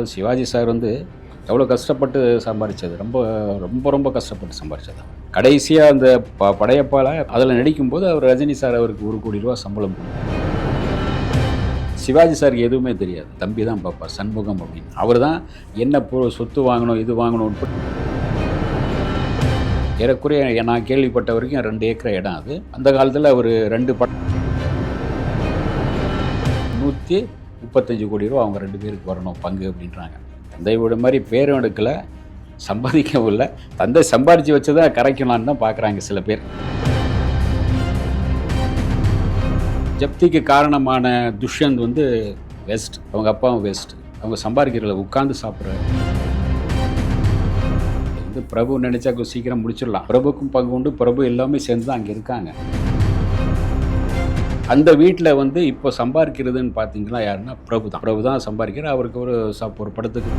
அதாவது சிவாஜி சார் வந்து எவ்வளோ கஷ்டப்பட்டு சம்பாதிச்சது ரொம்ப ரொம்ப ரொம்ப கஷ்டப்பட்டு சம்பாதிச்சது கடைசியாக அந்த ப படையப்பால் அதில் நடிக்கும்போது அவர் ரஜினி சார் அவருக்கு ஒரு கோடி ரூபா சம்பளம் சிவாஜி சாருக்கு எதுவுமே தெரியாது. தம்பி தான் பார்ப்பார் சண்முகம் அப்படின்னு. அவர் தான் என்ன சொத்து வாங்கணும் இது வாங்கணும்னு ஏறக்குறைய நான் கேள்விப்பட்ட வரைக்கும் ரெண்டு ஏக்கர் இடம் அது. அந்த காலத்தில் அவர் ரெண்டு பட் நூற்றி முப்பத்தஞ்சு கோடி ரூபா அவங்க ரெண்டு பேருக்கு வரணும் பங்கு அப்படின்றாங்க. தந்தை வீடு மாதிரி பேரும் எடுக்கலை சம்பாதிக்கவும் இல்லை. தந்தை சம்பாதிச்சு வச்சு தான் கரைக்கலான்னு தான் பார்க்குறாங்க சில பேர். ஜப்திக்கு காரணமான துஷ்யந்த் வந்து வெஸ்ட் அவங்க அப்பாவும் வெஸ்ட் அவங்க சம்பாதிக்கிறதில்ல உட்காந்து சாப்பிட்ற. வந்து பிரபு நினைச்சா சீக்கிரம் முடிச்சிடலாம். பிரபுக்கும் பங்கு உண்டு பிரபு எல்லாமே சேர்ந்து தான் அங்கே இருக்காங்க. அந்த வீட்டில் வந்து இப்போ சம்பாதிக்கிறதுன்னு பார்த்தீங்கன்னா யாருன்னா பிரபு தான். பிரபு தான் சம்பாதிக்கிறார் அவருக்கு ஒரு சப் ஒரு படத்துக்கு.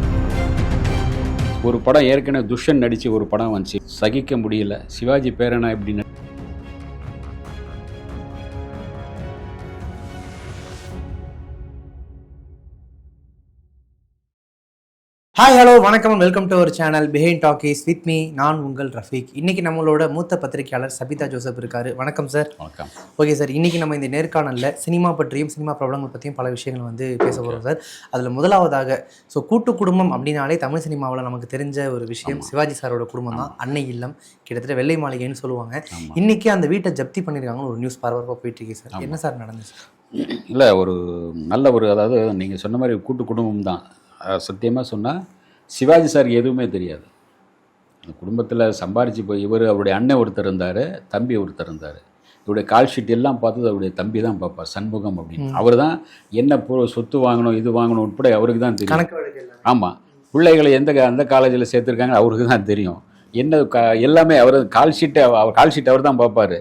ஒரு படம் ஏற்கனவே துஷன் நடித்து ஒரு படம் வந்துச்சு. சகிக்க முடியல. சிவாஜி பேரனா இப்படி ஹாய் ஹலோ வணக்கம். Welcome to our channel behind talkies with me நான் உங்கள் ரஃபீக். இன்னைக்கு நம்மளோட மூத்த பத்திரிகையாளர் சபிதா ஜோசப் இருக்காரு. வணக்கம் சார் வணக்கம். ஓகே சார் இன்னைக்கு நம்ம இந்த நேர்காணலில் சினிமா பற்றியும் சினிமா பிரபலங்கள் பற்றியும் பல விஷயங்கள் வந்து பேச போகிறோம் சார் அதில் முதலாவதாக ஸோ கூட்டு குடும்பம் அப்படின்னாலே தமிழ் சினிமாவில் நமக்கு தெரிஞ்ச ஒரு விஷயம். சிவாஜி சாரோட குடும்பம் தான். அன்னை இல்லம் கிட்டத்தட்ட வெள்ளை மாளிகைன்னு சொல்லுவாங்க. இன்னைக்கு அந்த வீட்டை ஜப்தி பண்ணியிருக்காங்கன்னு ஒரு நியூஸ் பரபரப்பாக போயிட்டு இருக்கு சார் என்ன சார் நடந்துச்சு? இல்லை ஒரு நல்ல ஒரு அதாவது நீங்கள் சொன்ன மாதிரி கூட்டு குடும்பம் தான். சத்தியமாக சொன்னால் சிவாஜி சாருக்கு எதுவுமே தெரியாது. அந்த குடும்பத்தில் சம்பாரிச்சு போய் இவர் அவருடைய அண்ணன் ஒருத்தர் இருந்தார் தம்பி ஒருத்தர் இருந்தார். இவருடைய கால் ஷீட் எல்லாம் பார்த்தது அவருடைய தம்பி தான் பார்ப்பார் சண்முகம் அப்படின்னு. அவர் தான் என்ன சொத்து வாங்கணும் இது வாங்கணும் உட்பட அவருக்கு தான் தெரியும். ஆமாம் பிள்ளைகளை எந்த எந்த காலேஜில் சேர்த்துருக்காங்க அவருக்கு தான் தெரியும். என்ன க எல்லாமே அவர் கால் ஷீட்டை அவர் கால் ஷீட் அவர் தான் பார்ப்பாரு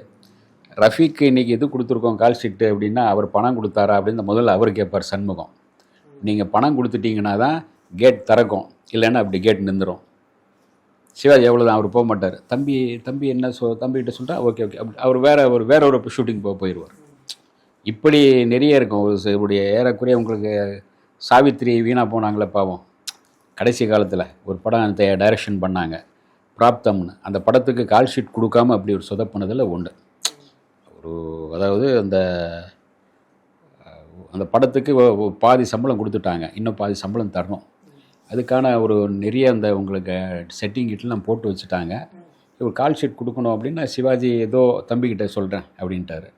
ரஃபீக்கு இன்னைக்கு இது கொடுத்துருக்கோம் கால் ஷீட்டு அப்படின்னா அவர் பணம் கொடுத்தாரா அப்படின்னு முதல்ல அவர் கேட்பார் சண்முகம். நீங்கள் பணம் கொடுத்துட்டீங்கன்னா தான் கேட் திறக்கும். இல்லைன்னா அப்படி கேட் நின்றுடும் சிவாஜி எவ்வளோதான் அவர் போக மாட்டார். தம்பி தம்பி என்ன சொ தம்பிகிட்ட சொல்லிட்டா ஓகே ஓகே அப்படி அவர் வேற ஒரு வேற ஒரு ஷூட்டிங் போக போயிடுவார் இப்படி நிறைய இருக்கும். ஒரு ஏறக்குறைய உங்களுக்கு சாவித்திரி வீணாக போனாங்களே பாவம். கடைசி காலத்தில் ஒரு படம் டைரக்ஷன் பண்ணாங்க. பிராப்தம்னு. அந்த படத்துக்கு கால் ஷீட் கொடுக்காம அப்படி ஒரு சொதப்பினதில் உண்டு ஒரு அதாவது அந்த அந்த படத்துக்கு பாதி சம்பளம் கொடுத்துட்டாங்க. இன்னும் பாதி சம்பளம் தரணும். அதுக்கான ஒரு நிறைய அந்த உங்களுக்கு செட்டிங் கிட்டலாம் போட்டு வச்சுட்டாங்க. ஒரு கால் ஷீட் கொடுக்கணும் அப்படின்னா சிவாஜி ஏதோ தம்பிக்கிட்ட சொல்கிறேன் அப்படின்ட்டாரு.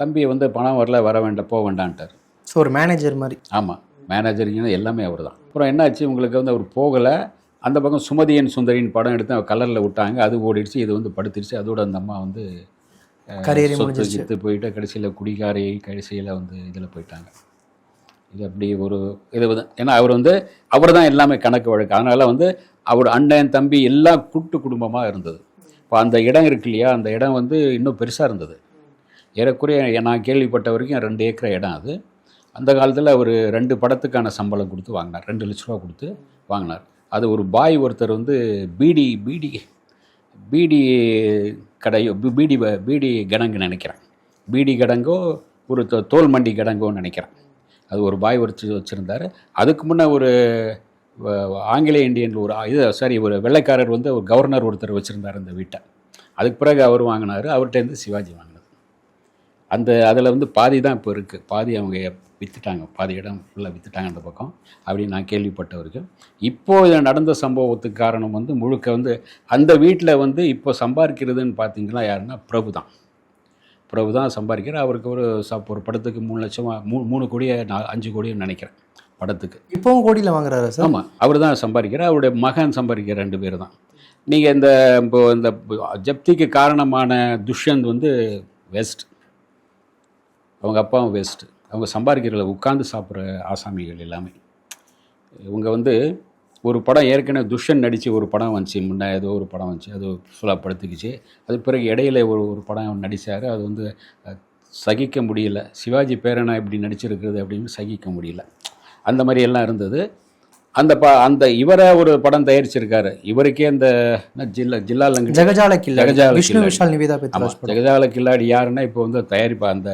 தம்பி வந்து பணம் வரல வர வேண்டாம் போக வேண்டான்ட்டார். ஸோ ஒரு மேனேஜர் மாதிரி. ஆமாம் மேனேஜருங்கன்னா எல்லாமே அவர் தான் அப்புறம் என்னாச்சு? உங்களுக்கு வந்து அவர் போகலை. அந்த பக்கம் சுமதியன் சுந்தரின் படம் எடுத்து கலரில் விட்டாங்க. அது ஓடிடுச்சு. இது வந்து படுத்துருச்சு. அதோட அந்த அம்மா வந்து கரியரே முடிஞ்சிருச்சு. போயிட்டு கடைசியில் குடிகாரி கடைசியில் வந்து இதில் போயிட்டாங்க. இது அப்படி ஒரு இது ஏன்னா அவர் வந்து அவர் தான் எல்லாமே கணக்கு வழக்கு. அதனால் வந்து அவர் அண்ணன் தம்பி எல்லாம் கூட்டு குடும்பமாக இருந்தது. இப்போ அந்த இடம் இருக்கு இல்லையா? அந்த இடம் வந்து இன்னும் பெருசாக இருந்தது. ஏறக்குறைய நான் கேள்விப்பட்ட வரைக்கும் ரெண்டு ஏக்கர் இடம் அது. அந்த காலத்தில் அவர் ரெண்டு படத்துக்கான சம்பளம் கொடுத்து வாங்கினார். ரெண்டு லட்ச ரூபா கொடுத்து வாங்கினார். அது ஒரு பாய் ஒருத்தர் வந்து பீடி பீடி பீடி கடையோ பீடி வ- பீடி கிடங்கு நினைக்கிறேன். பீடி கிடங்கோ ஒரு தோ- தோல் மண்டி கிடங்கோன்னு நினைக்கிறேன். அது ஒரு பாய் வச்சு வச்சுருந்தார். அதுக்கு முன்னே ஒரு ஆங்கிலேய இந்தியன் ஒரு இது சாரி ஒரு வெள்ளைக்காரர் வந்து ஒரு கவர்னர் ஒருத்தர் வச்சுருந்தார் அந்த வீட்டை. அதுக்கு பிறகு அவர் வாங்கினார். அவர்கிட்டேருந்து சிவாஜி வாங்கினார். அந்த அதில் வந்து பாதி தான் இப்போ இருக்குது பாதி அவங்க விற்றுட்டாங்க பாதி இடம் ஃபுல்லாக விற்றுட்டாங்க அந்த பக்கம். அப்படின்னு நான் கேள்விப்பட்ட வரைக்கும் இப்போ இது நடந்த சம்பவத்துக்கு காரணம் வந்து முழுக்க வந்து அந்த வீட்டில் வந்து இப்போ சம்பாதிக்கிறதுன்னு பார்த்தீங்கன்னா யாருன்னா பிரபு தான். பிரபு தான் சம்பாதிக்கிறார் அவருக்கு ஒரு சப் ஒரு படத்துக்கு மூணு லட்சமா மூ மூணு கோடியே நான் அஞ்சு கோடின்னு நினைக்கிறேன் படத்துக்கு. இப்போவும் கோடியில் வாங்குறாரு சார்? ஆமாம் அவர் தான் சம்பாதிக்கிறார் அவருடைய மகன் சம்பாதிக்கிற ரெண்டு பேர் தான். நீங்கள் இந்த இப்போ இந்த ஜப்திக்கு காரணமான துஷ்யந்த் வந்து வெஸ்ட். அவங்க அப்பாவும் வெஸ்ட் அவங்க சம்பாதிக்கிறதுல உட்காந்து சாப்பிட்ற ஆசாமிகள் எல்லாமே. இவங்க வந்து ஒரு படம் ஏற்கனவே துஷ்யன் நடித்து ஒரு படம் வந்துச்சு. முன்னே ஏதோ ஒரு படம் வந்துச்சு. அது ஃபுல்லாக படுத்துக்கிச்சு. அது பிறகு இடையில ஒரு ஒரு படம் நடித்தார் அது வந்து சகிக்க முடியல. சிவாஜி பேரனா இப்படி நடிச்சிருக்கிறது அப்படின்னு சகிக்க முடியல. அந்த மாதிரி எல்லாம் இருந்தது. அந்த ப அந்த இவரை ஒரு படம் தயாரிச்சிருக்காரு. இவருக்கே அந்த ஜில்லா ஜில்லா லங்கடி ஜெகஜால கில்லர் ஜெகஜால விஷ்ணு கில்லாடி. விஷால் நிவேதா ஜெகஜால கில்லாடி யாருன்னா இப்போ வந்து தயாரிப்பா அந்த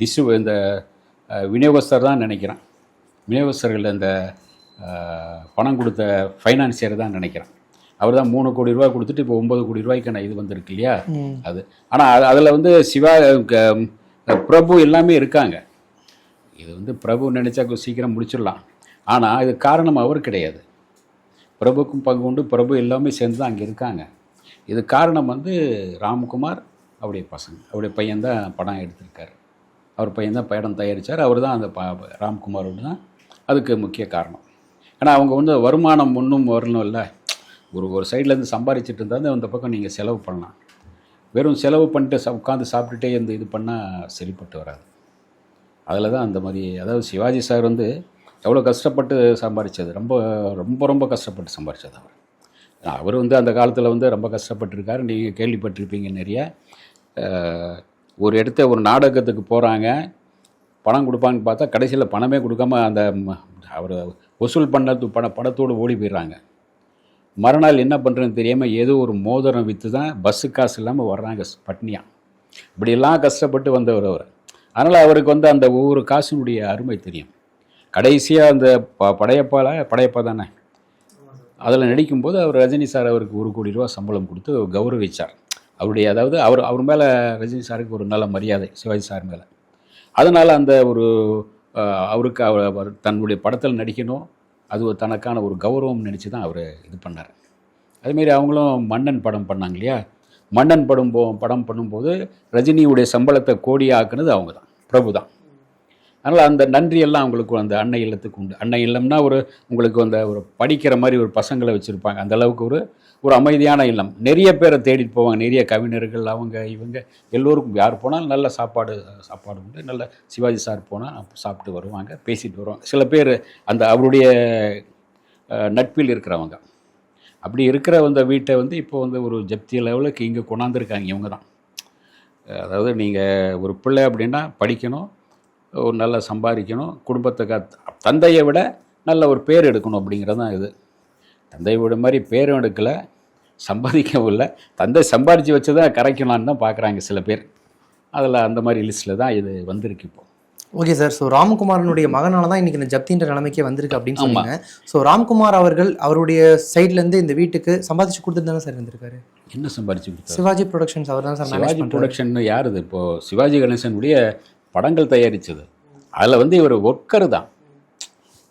டிஸ்ட்ரி இந்த விநியோகஸ்தர் தான் நினைக்கிறேன். விநியோகஸ்தர்கள் அந்த அஹ், பணம் கொடுத்த ஃபைனான்சியர் தான் நினைக்கிறேன். அவர் தான் மூணு கோடி ரூபாய் கொடுத்துட்டு இப்போ ஒம்பது கோடி ரூபாய்க்கான இது வந்திருக்கு இல்லையா. அது. ஆனால் அதில் வந்து சிவா க- பிரபு எல்லாமே இருக்காங்க. இது வந்து பிரபு நினச்சா சீக்கிரம் முடிச்சிடலாம். ஆனால் இது காரணம் அவர் கிடையாது. பிரபுக்கும் பங்கு உண்டு பிரபு எல்லாமே சேர்ந்து தான் அங்கே இருக்காங்க. இது காரணம் வந்து ராம்குமார் அவருடைய பசங்க அவருடைய பையன் தான் படம் எடுத்திருக்காரு. அவர் பையன் தான் படம் தயாரித்தார் அவர் தான் அந்த ப ராம்குமாரோடு தான். அதுக்கு முக்கிய காரணம். ஏன்னா அவங்க வந்து வருமானம் ஒன்றும் வரணும் இல்லை. ஒரு ஒரு சைட்லேருந்து சம்பாரிச்சிட்டு இருந்தால் அந்த பக்கம் நீங்கள் செலவு பண்ணலாம். வெறும் செலவு பண்ணிட்டு ச உட்காந்து சாப்பிட்டுட்டே இந்த இது பண்ணால் சரிப்பட்டு வராது. அதில் தான் அந்த மாதிரி அதாவது சிவாஜி சார் வந்து எவ்வளோ கஷ்டப்பட்டு சம்பாரித்தது ரொம்ப ரொம்ப ரொம்ப கஷ்டப்பட்டு சம்பாரித்தது அவர். அவர் வந்து அந்த காலத்தில் வந்து ரொம்ப கஷ்டப்பட்டிருக்காரு. நீங்கள் கேள்விப்பட்டிருப்பீங்க நிறைய. ஒரு இடத்த ஒரு நாடகத்துக்கு போகிறாங்க பணம் கொடுப்பாங்கன்னு பார்த்தா கடைசியில் பணமே கொடுக்காம அந்த அவர் வசூல் பண்ணது பண படத்தோடு ஓடி போயிடுறாங்க. மறுநாள் என்ன பண்ணுறதுன்னு தெரியாமல் ஏதோ ஒரு மோதிரம் விற்று தான் பஸ்ஸு காசு இல்லாமல் வர்றாங்க பட்னியாக இப்படியெல்லாம் கஷ்டப்பட்டு வந்தவர் அவர். அதனால் அவருக்கு வந்து அந்த ஒவ்வொரு காசினுடைய அருமை தெரியும். கடைசியாக அந்த ப படையப்பால படையப்பா தானே? அதில் நடிக்கும்போது அவர் ரஜினி சார் அவருக்கு ஒரு கோடி ரூபா சம்பளம் கொடுத்து கௌரவிச்சார். அவருடைய அதாவது அவர் அவர் மேலே ரஜினி சாருக்கு ஒரு நல்ல மரியாதை சிவாஜி சார் மேலே. அதனால் அந்த ஒரு அவருக்கு அவர் அவர் தன்னுடைய படத்தில் நடிக்கணும் அது ஒரு தனக்கான ஒரு கௌரவம் நினச்சி தான் அவர் இது பண்ணார். அதேமாரி அவங்களும் மன்னன் படம் பண்ணாங்க இல்லையா? மன்னன் படம் போ படம் பண்ணும்போது ரஜினியுடைய சம்பளத்தை கோடியாக்குனது அவங்க தான் பிரபு தான். அதனால் அந்த நன்றியெல்லாம் அவங்களுக்கு அந்த அன்னை இல்லத்துக்கு உண்டு. அன்னை இல்லம்னா ஒரு உங்களுக்கு அந்த ஒரு படிக்கிற மாதிரி ஒரு பசங்களை வச்சுருப்பாங்க. அந்த அளவுக்கு ஒரு ஒரு அமைதியான இல்லம். நிறைய பேரை தேடிட்டு போவாங்க. நிறைய கவிஞர்கள் அவங்க இவங்க எல்லோருக்கும் யார் போனாலும் நல்ல சாப்பாடு சாப்பாடு உண்டு. நல்ல சிவாஜி சார் போனால் சாப்பிட்டு வருவாங்க பேசிட்டு வருவாங்க. சில பேர் அந்த அவருடைய நட்பில் இருக்கிறவங்க. அப்படி இருக்கிற அந்த வீட்டை வந்து இப்போ வந்து ஒரு ஜப்தி லெவலுக்கு இங்கே கொண்டாந்துருக்காங்க இவங்க தான். அதாவது நீங்கள் ஒரு பிள்ளை அப்படின்னா படிக்கணும் ஒரு நல்லா சம்பாதிக்கணும். குடும்பத்தை காத் தந்தையை விட நல்ல ஒரு பேர் எடுக்கணும் அப்படிங்கிறது தான் இது. தந்தையை விட மாதிரி பேரும் எடுக்கலை சம்பாதிக்கவும் இல்லை. தந்தை சம்பாதிச்சு வச்சு தான் கரைக்கலான்னு தான் பார்க்குறாங்க சில பேர். அதில் அந்த மாதிரி லிஸ்ட்டில் தான் இது வந்திருக்கு இப்போ. Okay sir. ஸோ ராம்குமாரனுடைய மகனால தான் இன்னைக்கு இந்த ஜப்தின்ற நிலைமைக்கே வந்திருக்கு அப்படின்னு சொன்னீங்க. ஸோ ராம்குமார் அவர்கள் அவருடைய சைட்லேருந்து இந்த வீட்டுக்கு சம்பாதிச்சு கொடுத்துட்டு தானே சார் இருந்திருக்காரு என்ன சம்பாதிச்சு கொடுத்தாரு? சிவாஜி ப்ரொடக்ஷன்ஸ் அவர் தான் சார் சிவாஜி ப்ரொடக்ஷன் யார் இது? இப்போது சிவாஜி கணேசனுடைய படங்கள் தயாரித்தது அதில் வந்து இவர் ஒர்க்கர் தான்.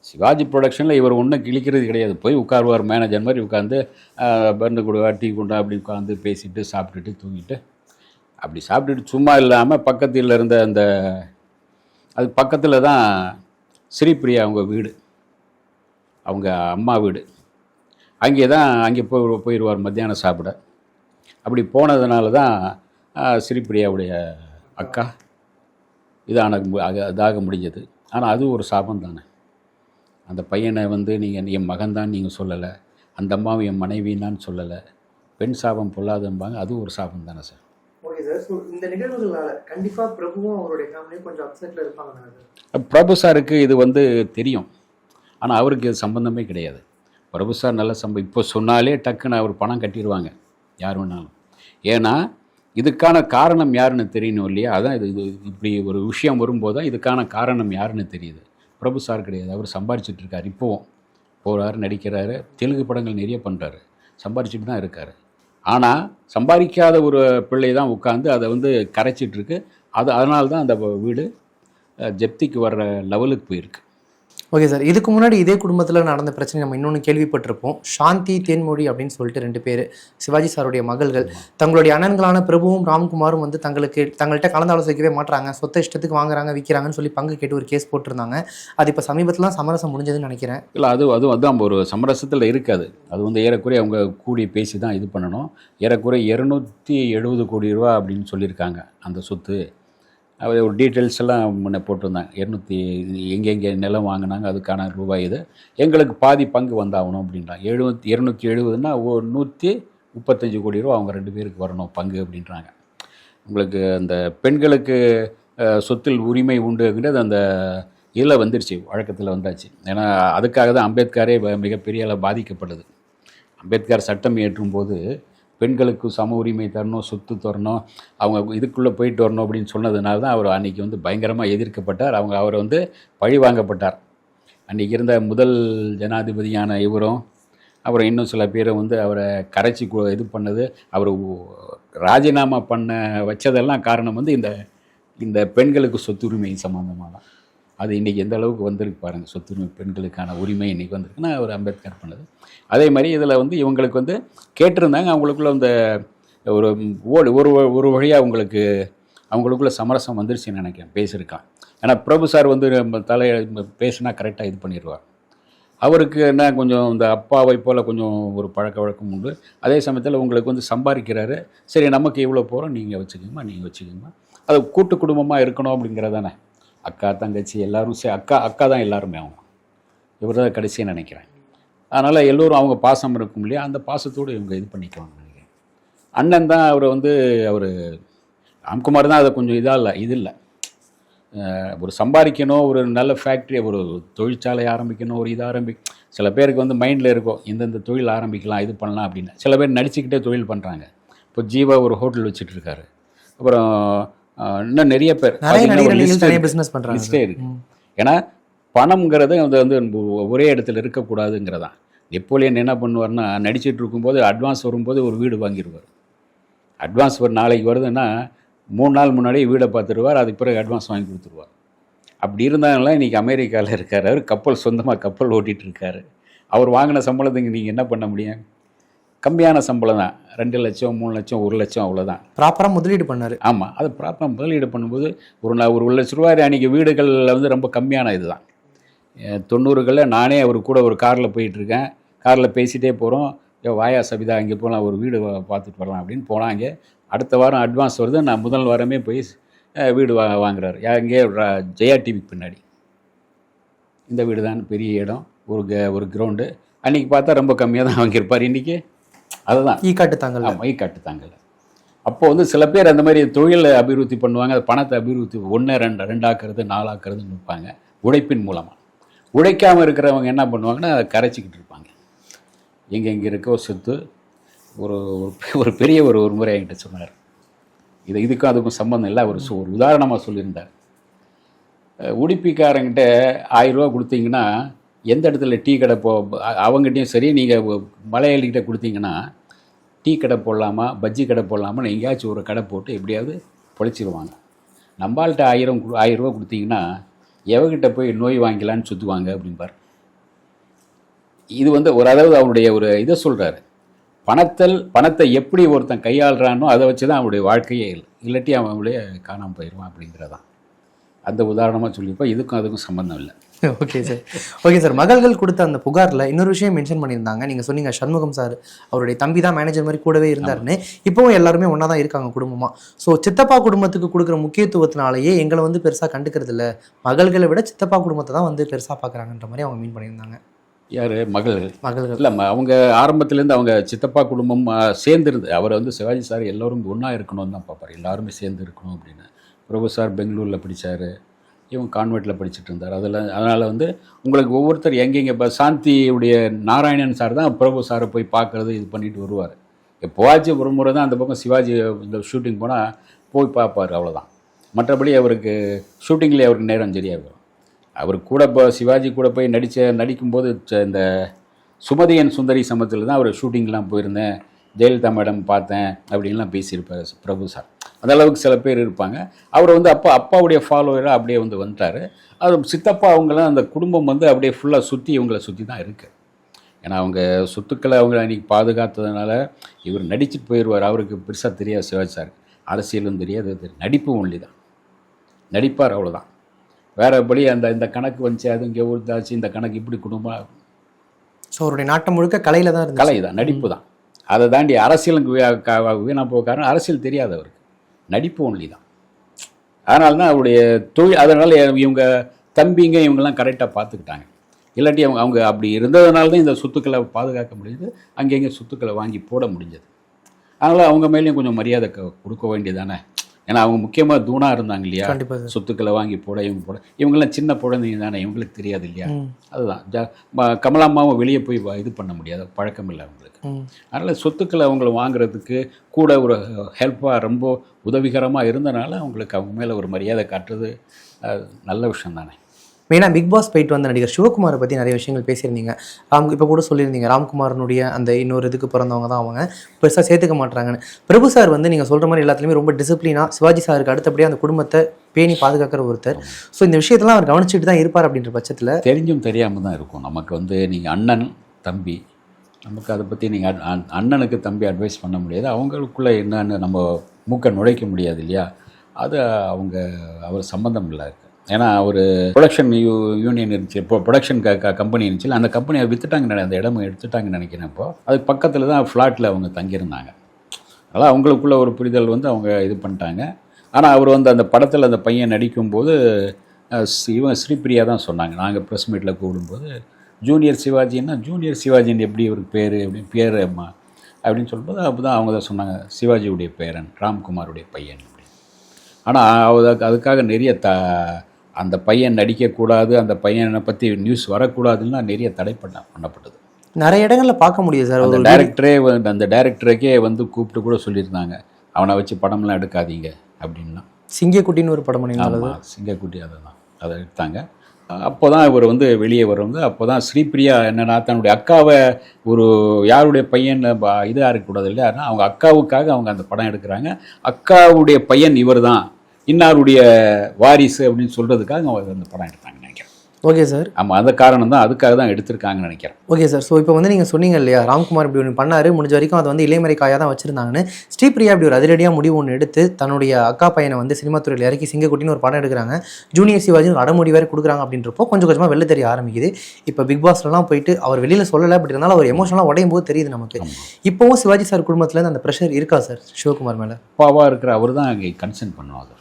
சிவாஜி ப்ரொடக்ஷனில் இவர் ஒன்றும் கிழிக்கிறது கிடையாது. போய் உட்காருவார் மேனேஜர் மாதிரி உட்காந்து பர்னு கொடுவா டீ கொண்டா அப்படி உட்காந்து பேசிட்டு சாப்பிட்டுட்டு தூங்கிட்டு. அப்படி சாப்பிட்டுட்டு சும்மா இல்லாமல் பக்கத்தில் இருந்த அந்த அது பக்கத்தில் தான் ஸ்ரீபிரியா அவங்க வீடு. அவங்க அம்மா வீடு. அங்கே தான் அங்கே போய் போயிடுவார் மத்தியானம் சாப்பிட. அப்படி போனதுனால தான் ஸ்ரீபிரியாவுடைய அக்கா இதான இதாக முடிஞ்சது. ஆனால் அது ஒரு சாபம் தானே. அந்த பையனை வந்து நீங்கள் என் மகன் தான் நீங்கள் சொல்லலை. அந்த அம்மாவும் என் மனைவின்னான்னு சொல்லலை. பெண் சாபம் பொல்லாதம்பாங்க. அது ஒரு சாபம் தானே சார். Okay sir. ஸோ இந்த நிகழ்வுகளால கண்டிப்பாக பிரபுவும் அவருடைய ஃபேமிலியும் கொஞ்சம் அப்செட்டில் இருப்பாங்க சார்? பிரபு சாருக்கு இது வந்து தெரியும். ஆனால் அவருக்கு இது சம்பந்தமே கிடையாது. பிரபு சார் நல்ல சம்ப இப்போ சொன்னாலே டக்குன்னு அவர் பணம் கட்டிடுவாங்க யார் வேணாலும். ஏன்னா இதுக்கான காரணம் யாருன்னு தெரியணும் இல்லையா? அதான் இது இது இப்படி ஒரு விஷயம் வரும்போது தான் இதுக்கான காரணம் யாருன்னு தெரியுது. பிரபு சார் கிடையாது. அவர் சம்பாரிச்சிட்டு இருக்கார். இப்போவும் போகிறாரு நடிக்கிறாரு. தெலுங்கு படங்கள் நிறைய பண்ணுறாரு சம்பாரிச்சுட்டு தான் இருக்கார். ஆனால் சம்பாதிக்காத ஒரு பிள்ளை தான் உட்காந்து அதை வந்து கரைச்சிட்ருக்கு அது அதனால தான் அந்த வீடு ஜப்திக்கு வர்ற லெவலுக்கு போயிருக்கு. ஓகே சார் இதுக்கு முன்னாடி இதே குடும்பத்தில் நடந்த பிரச்சனை நம்ம இன்னொன்று கேள்விப்பட்டிருப்போம். சாந்தி தேன்மொழி அப்படின்னு சொல்லிட்டு ரெண்டு பேர் சிவாஜி சாருடைய மகள்கள். தங்களுடைய அண்ணன்களான பிரபுவும் ராம்குமாரும் வந்து தங்களுக்கு தங்கள்கிட்ட கலந்து ஆலோசிக்கவே மாட்றாங்க. சொத்தை இஷ்டத்துக்கு வாங்குறாங்க விற்கிறாங்கன்னு சொல்லி பங்கு கேட்டு ஒரு கேஸ் போட்டிருந்தாங்க. அது இப்போ சமீபத்தில் சமரசம் முடிஞ்சதுன்னு நினைக்கிறேன். இல்லை அது அது அதான் ஒரு சமரசத்தில் இருக்காது. அது வந்து ஏறக்குறைய அவங்க கூடி பேசி தான் இது பண்ணணும். ஏறக்குறைய இரநூத்தி எழுபது கோடி ரூபா அப்படின்னு சொல்லியிருக்காங்க அந்த சொத்து. அது ஒரு டீட்டெயில்ஸ் எல்லாம் முன்னே போட்டிருந்தாங்க. இரநூத்தி எங்கெங்கே நிலம் வாங்கினாங்க அதுக்கான ரூபாய் இது. எங்களுக்கு பாதி பங்கு வந்தாகணும் அப்படின்றாங்க. எழுநூத்தி இரநூத்தி எழுபதுன்னா ஒரு நூற்றி முப்பத்தஞ்சு கோடி ரூபா அவங்க ரெண்டு பேருக்கு வரணும் பங்கு அப்படின்றாங்க. உங்களுக்கு அந்த பெண்களுக்கு சொத்தில் உரிமை உண்டுங்கிறது அந்த இதில் வந்துருச்சு வழக்கத்தில் வந்தாச்சு. ஏன்னா அதுக்காக தான் அம்பேத்கரே வ- மிகப்பெரிய அளவு பாதிக்கப்பட்டது. அம்பேத்கர் சட்டம் இயற்றும் போது பெண்களுக்கு சம உரிமை தரணும் சொத்து தரணும் அவங்க இதுக்குள்ளே போயிட்டு வரணும் அப்படின்னு சொன்னதுனால தான் அவர் அன்றைக்கி வந்து பயங்கரமாக எதிர்க்கப்பட்டார். அவங்க அவர் வந்து பழி வாங்கப்பட்டார். அன்றைக்கி இருந்த முதல் ஜனாதிபதியான இவரும் அப்புறம் இன்னும் சில பேரை வந்து அவரை கரைச்சி கு- இது பண்ணது அவர் ராஜினாமா பண்ண வச்சதெல்லாம் காரணம் வந்து இந்த இந்த பெண்களுக்கு சொத்துரிமை சம்மந்தமாக தான் அது இன்றைக்கி எந்த அளவுக்கு வந்திருக்கு பாருங்கள் சொத்துரிமை பெண்களுக்கான உரிமை இன்றைக்கி வந்திருக்குன்னா அவர் அம்பேத்கர் பண்ணது. அதே மாதிரி இதில் வந்து இவங்களுக்கு வந்து கேட்டிருந்தாங்க அவங்களுக்குள்ள அந்த ஒரு ஓடு ஒரு ஒரு வழியாக அவங்களுக்கு அவங்களுக்குள்ள சமரசம் வந்துருச்சுன்னு நினைக்கிறேன் பேசியிருக்கான். ஏன்னா பிரபு சார் வந்து நம்ம தலையை பேசினா கரெக்டாக இது பண்ணிடுவார் அவருக்கு என்ன கொஞ்சம் இந்த அப்பாவை போல் கொஞ்சம் ஒரு பழக்க வழக்கம் உண்டு. அதே சமயத்தில் உங்களுக்கு வந்து சம்பாதிக்கிறாரு. சரி நமக்கு இவ்வளோ போகிறோம் நீங்கள் வச்சுக்கோங்கம்மா நீங்கள் வச்சுக்கோங்கம்மா அது கூட்டு குடும்பமாக இருக்கணும் அப்படிங்கிறதானே அக்கா தங்கச்சி எல்லோரும் சே அக்கா அக்கா தான் எல்லாருமே அவங்க. இவர் தான் கடைசியாக நினைக்கிறேன். அதனால் எல்லோரும் அவங்க பாசம் இருக்கும் இல்லையா? அந்த பாசத்தோடு இவங்க இது பண்ணிக்குவாங்க நினைக்கிறேன். அண்ணன் தான் அவர் வந்து அவர் ராம்குமார் தான் அதை கொஞ்சம் இதாக இல்லை இது இல்லை. ஒரு சம்பாதிக்கணும் ஒரு நல்ல ஃபேக்ட்ரி ஒரு தொழிற்சாலை ஆரம்பிக்கணும் ஒரு இது ஆரம்பி சில பேருக்கு வந்து மைண்டில் இருக்கும் இந்தந்த தொழில் ஆரம்பிக்கலாம் இது பண்ணலாம் அப்படின்னு. சில பேர் நடிச்சுக்கிட்டே தொழில் பண்ணுறாங்க இப்போ ஜீவா ஒரு ஹோட்டல் வச்சுட்டு இருக்காரு. அப்புறம் இன்னும் நிறைய பேர் இருக்கு. ஏன்னா பணம்ங்கிறது அது வந்து ஒரே இடத்துல இருக்கக்கூடாதுங்கிறதான் நெப்போலியன் என்ன பண்ணுவார்னா நடிச்சிட்டு இருக்கும்போது அட்வான்ஸ் வரும்போது ஒரு வீடு வாங்கிடுவார். அட்வான்ஸ் ஒரு நாளைக்கு வருதுன்னா மூணு நாள் முன்னாடியே வீடை பார்த்துருவார் அதுக்கு பிறகு அட்வான்ஸ் வாங்கி கொடுத்துருவார். அப்படி இருந்தாங்களாம் இன்றைக்கி அமெரிக்காவில் இருக்கார். அவர் கப்பல் சொந்தமாக கப்பல் ஓட்டிகிட்டு இருக்காரு. அவர் வாங்கின சம்பளத்துக்கு நீங்கள் என்ன பண்ண முடியும்? கம்மியான சம்பளம் தான். ரெண்டு லட்சம் மூணு லட்சம் ஒரு லட்சம் அவ்வளோதான் ப்ராப்பரா முதலீடு பண்ணாரு. ஆமாம் அது ப்ராப்பராக முதலீடு பண்ணும்போது ஒரு நா- ஒரு லட்ச ரூபாய் அன்றைக்கி வீடுகளில் வந்து ரொம்ப கம்மியான இதுதான். தொண்ணூறுகளில் நானே அவர் கூட ஒரு காரில் போயிட்டுருக்கேன். காரில் பேசிகிட்டே போகிறோம் ஏ வாயா சபிதா இங்கே போகலாம் ஒரு வீடு பார்த்துட்டு வரலாம் அப்படின்னு போனாங்க. அடுத்த வாரம் அட்வான்ஸ் வருது. நான் முதல் வாரமே போய் வீடு வா வாங்குறாரு. இங்கே ஜெயா டிவிக்கு பின்னாடி. இந்த வீடு தான் பெரிய இடம். ஒரு க ஒரு கிரவுண்டு அன்றைக்கி பார்த்தா ரொம்ப கம்மியாக தான் வாங்கியிருப்பார். இன்றைக்கி அதுதான். ஈ காட்டு தாங்கல் மை காட்டுத்தாங்கல்ல அப்போ வந்து சில பேர் அந்த மாதிரி தொழிலை அபிவிருத்தி பண்ணுவாங்க. அது பணத்தை அபிவிருத்தி ஒன்று ரெண்டு ரெண்டாக்குறது நாலாக்குறதுன்னு இருப்பாங்க உழைப்பின் மூலமாக உழைக்காமல் இருக்கிறவங்க என்ன பண்ணுவாங்கன்னா அதை கரைச்சிக்கிட்டு இருப்பாங்க. எங்கே எங்கே இருக்கோ சொத்து ஒரு ஒரு பெரிய ஒரு ஒரு முறை என்கிட்ட சொன்னார். இது இதுக்கும் அதுக்கும் சம்மந்தம் இல்லை. அவர் ஒரு உதாரணமாக சொல்லியிருந்தார். உடுப்பிக்காரங்கிட்ட ஆயிரம் ரூபா கொடுத்தீங்கன்னா எந்த இடத்துல டீ கடை போ அவங்ககிட்டயும் சரி நீங்கள் மலையாளிகிட்ட கொடுத்தீங்கன்னா டீ கடை போடலாமா பஜ்ஜி கடை போடலாமான்னு எங்கேயாச்சும் ஒரு கடை போட்டு எப்படியாவது பொழைச்சிருவாங்க. நம்மள்கிட்ட ஆயிரம் கு- ஆயிரம் ரூபா கொடுத்தீங்கன்னா எவகிட்ட போய் நோய் வாங்கிக்கலான்னு சுற்றுவாங்க அப்படிம்பார் இது வந்து ஒரு அளவு அவருடைய ஒரு இதை சொல்கிறாரு பணத்தல் பணத்தை எப்படி ஒருத்தன் கையாளுறானோ அதை வச்சு தான் அவனுடைய வாழ்க்கையே இல்லை இல்லாட்டி அவன் அவனுடைய காணாமல் போயிடுவான் அப்படிங்கிறதான். அந்த உதாரணமாக சொல்லிப்போ இதுக்கும் அதுக்கும் சம்மந்தம் இல்லை. ஓகே சார் ஓகே சார் மகள்கள் கொடுத்த அந்த புகார்ல இன்னொரு விஷயம் மென்ஷன் பண்ணியிருந்தாங்க. நீங்க சொன்னீங்க சண்முகம் சார் அவருடைய தம்பி தான் மேனேஜர் மாதிரி கூடவே இருந்தாருன்னு. இப்போவும் எல்லாருமே ஒன்றா தான் இருக்காங்க குடும்பமா. ஸோ சித்தப்பா குடும்பத்துக்கு கொடுக்குற முக்கியத்துவத்தினாலேயே எங்களை வந்து பெருசா கண்டுக்கிறது இல்ல மகள்களை விட சித்தப்பா குடும்பத்தை தான் வந்து பெருசா பார்க்கறாங்கன்ற மாதிரி அவங்க மீன் பண்ணியிருந்தாங்க. யார்? மகள்கள். மகள்கள். இல்லை அவங்க ஆரம்பத்துலேருந்து அவங்க சித்தப்பா குடும்பம் சேர்ந்திருந்து அவர் வந்து சிவாஜி சார் எல்லோரும் ஒன்றா இருக்கணும்னு தான் பார்ப்பார். எல்லாருமே சேர்ந்து இருக்கணும் அப்படின்னு. பிரபு சார் பெங்களூரில் படித்தார் இவங்க கான்வெர்ட்டில் படிச்சுட்டு இருந்தார். அதில் அதனால் வந்து உங்களுக்கு ஒவ்வொருத்தர் எங்கெங்கே இப்போ சாந்தியுடைய நாராயணன் சார் தான் பிரபு சாரை போய் பார்க்குறது இது பண்ணிட்டு வருவார். எப்போவாச்சும் ஒரு முறை தான் அந்த பக்கம் சிவாஜி இந்த ஷூட்டிங் போனால் போய் பார்ப்பார் அவ்வளோதான் மற்றபடி அவருக்கு ஷூட்டிங்லேயே அவருக்கு நேரம் சரியாக வரும் அவர் கூட இப்போ சிவாஜி கூட போய் நடித்த நடிக்கும்போது ச- இந்த சுமதியன் சுந்தரி சமத்தில் தான் அவர் ஷூட்டிங்லாம் போயிருந்தேன். ஜெயலலிதா மேடம் பார்த்தேன் அப்படின்லாம் பேசியிருப்பார் பிரபு சார். அந்த அளவுக்கு சில பேர் இருப்பாங்க. அவர் வந்து அப்பா அப்பாவுடைய ஃபாலோவராக அப்படியே வந்து வந்துட்டார். அது சித்தப்பா அவங்களாம் அந்த குடும்பம் வந்து அப்படியே ஃபுல்லாக சுற்றி இவங்கள சுற்றி தான் இருக்குது ஏன்னா அவங்க சொத்துக்களை அவங்க அன்றைக்கி பாதுகாத்ததுனால இவர் நடிச்சுட்டு போயிடுவார் அவருக்கு பெருசாக தெரியாது சிவாஜி சார். அரசியலும் தெரியாது. நடிப்பும் ஒன்லி தான். நடிப்பார் அவ்வளோதான் வேறபடி அந்த இந்த கணக்கு வந்துச்சு அது இங்கே ஊர்தாச்சு இந்த கணக்கு இப்படி குடும்பம் ஸோ அவருடைய நாட்டம் முழுக்க கலையில தான் கலை தான் நடிப்பு தான். அதை தாண்டி அரசியலுக்கு வீணாக க- அரசியல் தெரியாது அவருக்கு. நடிப்பு ஒன்லி தான். அதனால தான் அவருடைய தொழில் அதனால் இவங்க தம்பிங்க இவங்கெல்லாம் கரெக்டாக பார்த்துக்கிட்டாங்க. இல்லாட்டி அவங்க அவங்க அப்படி இருந்ததுனால தான் இந்த சொத்துக்களை பாதுகாக்க முடியுது. அங்கங்கே சொத்துக்களை வாங்கி போட முடிஞ்சது. அதனால் அவங்க மேலேயும் கொஞ்சம் மரியாதை க- கொடுக்க வேண்டியதானே? ஏன்னா அவங்க முக்கியமாக தூணாக இருந்தாங்க இல்லையா? சொத்துக்களை வாங்கி போட இவங்க போட. இவங்கெல்லாம் சின்ன குழந்தைங்க தானே இவங்களுக்கு தெரியாது இல்லையா? அதுதான். ஜா கமலாம்மாவும் வெளியே போய் இது பண்ண முடியாது. பழக்கம் இல்லை அவங்களுக்கு. அதனால் சொத்துக்களை அவங்கள வாங்குறதுக்கு கூட ஒரு ஹெல்ப்பாக ரொம்ப உதவிகரமாக இருந்தனால அவங்களுக்கு அவங்க மேலே ஒரு மரியாதை காட்டுறது நல்ல விஷயம் தானே மெயினாக பிக் பாஸ் போயிட்டு வந்த நடிகர் சிவகுமாரை பற்றி நிறைய விஷயங்கள் பேசியிருந்தீங்க. ராம் இப்போ கூட சொல்லியிருந்தீங்க. ராம்குமாரனுடைய அந்த இன்னொரு இதுக்கு பிறந்தவங்க தான் அவங்க. பெருசாக சேர்த்துக்க மாட்டாங்கன்னு பிரபு சார் வந்து நீங்கள் சொல்கிற மாதிரி எல்லாத்துலேயுமே ரொம்ப டிசிப்ளினாக சிவாஜி சாருக்கு அடுத்தபடியாக அந்த குடும்பத்தை பேணி பாதுகாக்கிற ஒருத்தர். ஸோ இந்த விஷயத்தெல்லாம் அவர் கவனிச்சுட்டு தான் இருப்பார் அப்படின்ற பட்சத்தில் தெரிஞ்சும் தெரியாமல் தான் இருக்கும். நமக்கு வந்து நீங்கள் அண்ணன் தம்பி நமக்கு அதை பற்றி நீங்கள் அண்ணனுக்கு தம்பி அட்வைஸ் பண்ண முடியாது. அவங்களுக்குள்ளே என்னன்னு நம்ம மூக்க நுழைக்க முடியாது இல்லையா? அது அவங்க அவர் சம்மந்தம் இல்லை இருக்குது ஏன்னா ஒரு ப்ரொடக்ஷன் யூ யூனியன் இருந்துச்சு. இப்போ ப்ரொடக்ஷன் க கம்பெனி இருந்துச்சு. அந்த கம்பெனியை விற்றுட்டாங்க அந்த இடம் எடுத்துட்டாங்கன்னு நினைக்கிறேன் இப்போ. அதுக்கு பக்கத்தில் தான் ஃப்ளாட்டில் அவங்க தங்கியிருந்தாங்க. அதனால் அவங்களுக்குள்ள ஒரு புரிதல் வந்து அவங்க இது பண்ணிட்டாங்க. ஆனால் அவர் வந்து அந்த படத்தில் அந்த பையன் நடிக்கும்போது இவங்க இவன் ஸ்ரீபிரியா தான் சொன்னாங்க. நாங்கள் ப்ரெஸ் மீட்டில் கூடும்போது ஜூனியர் சிவாஜின்னா ஜூனியர் சிவாஜின்னு எப்படி இவருக்கு பேர்? அப்படின்னு பேர் அம்மா. அப்படின்னு சொல்லும்போது அப்போ தான் அவங்க தான் சொன்னாங்க சிவாஜியுடைய பேரன் ராம்குமாருடைய பையன். அப்படின்னு. ஆனால் அதுக்காக நிறைய த அந்த பையன் நடிக்கக்கூடாது அந்த பையனை பற்றி நியூஸ் வரக்கூடாதுன்னா நிறைய தடை பண்ண பண்ணப்பட்டது. நிறைய இடங்கள்ல பார்க்க முடியுது சார். அந்த டைரக்டரே வந்து அந்த டைரக்டருக்கே வந்து கூப்பிட்டு கூட சொல்லியிருந்தாங்க. அவனை வச்சு படம்லாம் எடுக்காதீங்க அப்படின்னா சிங்கக்குட்டின்னு ஒரு படம் பண்ணியிருந்தாங்க சிங்கக்குட்டி அதை தான் அதை எடுத்தாங்க. அப்போ தான் இவர் வந்து வெளியே வருவாங்க அப்போ தான் ஸ்ரீபிரியா என்னன்னா தன்னுடைய அக்காவை ஒரு யாருடைய பையன் இதாக இருக்கக்கூடாது இல்லையா? அவங்க அக்காவுக்காக அவங்க அந்த படம் எடுக்கிறாங்க. அக்காவுடைய பையன் இவர் தான் இன்னாருடைய வாரிசு அப்படின்னு சொல்கிறதுக்காக அவங்க அந்த படம் எடுத்தாங்க நினைக்கிறேன். Okay sir. ஆமாம் அந்த காரணம் தான் அதுக்காக தான் எடுத்திருக்காங்கன்னு நினைக்கிறேன். Okay sir. ஸோ இப்போ வந்து நீங்கள் சொன்னீங்க இல்லையா ராம்குமார் இப்படி ஒன்று பண்ணாரு முடிஞ்ச வரைக்கும் அதை வந்து இளைமறை காயாக தான் வச்சிருந்தாங்கன்னு. ஸ்ரீபிரியா இப்படி ஒரு அதிரடியாக முடிவு ஒன்று எடுத்து தன்னுடைய அக்கா பையனை வந்து சினிமா துறையில் இறக்கி சிங்கக்குட்டின்னு ஒரு படம் எடுக்கிறாங்க. ஜூனியர் சிவாஜி ஒரு அடமுடி வேறு கொடுக்குறாங்க அப்படின்றப்போ கொஞ்சம் கொஞ்சமாக வெளில தெரிய ஆரம்பிக்குது. இப்போ பிக் பாஸ்லலாம் போயிட்டு அவர் வெளியில் சொல்லலை அப்படி இருந்தாலும் அவர் எமோஷனலாக உடையும் போது தெரியுது நமக்கு. இப்போவும் சிவாஜி சார் குடும்பத்துலேருந்து அந்த ப்ரெஷர் இருக்கா சார் சிவகுமார் மேலே? அப்பாவாக இருக்கிற அவர் தான் அங்கே கன்சர்ன் பண்ணுவாங்க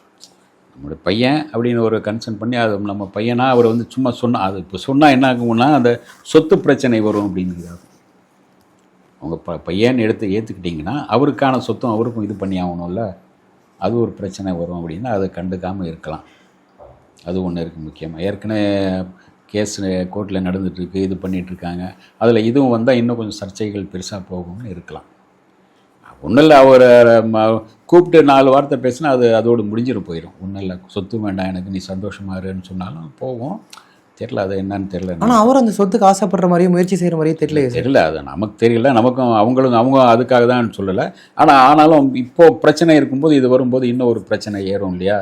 நம்மளுடைய பையன் அப்படின்னு ஒரு கன்சர்ன் பண்ணி அது நம்ம பையனாக அவர் வந்து சும்மா சொன்னால் அது இப்போ சொன்னால் என்ன ஆகும்னா அந்த சொத்து பிரச்சனை வரும் அப்படிங்கிறார் அவங்க ப பையன் எடுத்து ஏற்றுக்கிட்டிங்கன்னா அவருக்கான சொத்தும் அவருக்கும் இது பண்ணி ஆகணும்ல. அது ஒரு பிரச்சனை வரும் அப்படின்னா அதை கண்டுக்காமல் இருக்கலாம். அது ஒன்று இருக்குது முக்கியமாக ஏற்கனவே கேஸ் கோர்ட்டில் நடந்துகிட்ருக்கு இது பண்ணிகிட்ருக்காங்க இருக்காங்க. அதில் இதுவும் வந்தால் இன்னும் கொஞ்சம் சர்ச்சைகள் பெருசாக போகும்னு இருக்கலாம். ஒன்றும் இல்லை அவர் கூப்பிட்டு நாலு வார்த்தை பேசினா அது அதோடு முடிஞ்சிட போயிடும் ஒன்றும் இல்லை சொத்து வேண்டாம் எனக்கு நீ சந்தோஷமா இருன்னு சொன்னாலும் போகும். தெரில அது என்னன்னு தெரில ஆனால் அவர் அந்த சொத்துக்கு ஆசைப்படுற மாதிரியே முயற்சி செய்கிற மாதிரியே தெரியல தெரியல அது நமக்கு தெரியல. நமக்கும் அவங்களும் அவங்க அதுக்காக தான் சொல்லலை. ஆனால் ஆனாலும் இப்போ பிரச்சனை இருக்கும்போது இது வரும்போது இன்னும் ஒரு பிரச்சனை ஏறும் இல்லையா?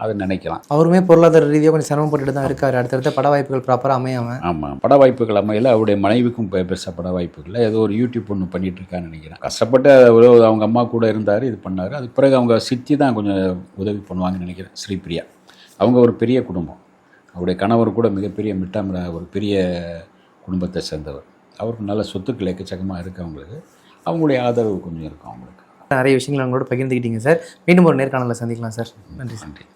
அதை நினைக்கலாம். அவருமே பொருளாதார ரீதியாக கொஞ்சம் சிரமப்பட்டுட்டு தான் இருக்காரு. அடுத்தடுத்த பட வாய்ப்புகள் ப்ராப்பராக அமையாம. ஆமாம் பட வாய்ப்புகள் அமையல. அவருடைய மனைவிக்கும் பெ- பெருசா பட வாய்ப்புகள் ஏதோ ஒரு யூடியூப் ஒன்று பண்ணிட்டு இருக்கான்னு நினைக்கிறேன். கஷ்டப்பட்டு அவங்க அம்மா கூட இருந்தார் இது பண்ணார். அதுக்கு பிறகு அவங்க சித்தி தான் கொஞ்சம் உதவி பண்ணுவாங்கன்னு நினைக்கிறேன் ஸ்ரீபிரியா. அவங்க ஒரு பெரிய குடும்பம். அவருடைய கணவர் கூட மிகப்பெரிய மிட்டாமர ஒரு பெரிய குடும்பத்தை சேர்ந்தவர். அவருக்கு நல்ல சொத்துக்கள் எக்கச்சக்கமாக இருக்குது அவங்களுக்கு. அவங்களுடைய ஆதரவு கொஞ்சம் இருக்கும் அவங்களுக்கு. நிறைய விஷயங்கள் உங்களோட பகிர்ந்துக்கிட்டீங்க சார். மீண்டும் ஒரு நேர்காணலில் சந்திக்கலாம் சார். நன்றி நன்றி.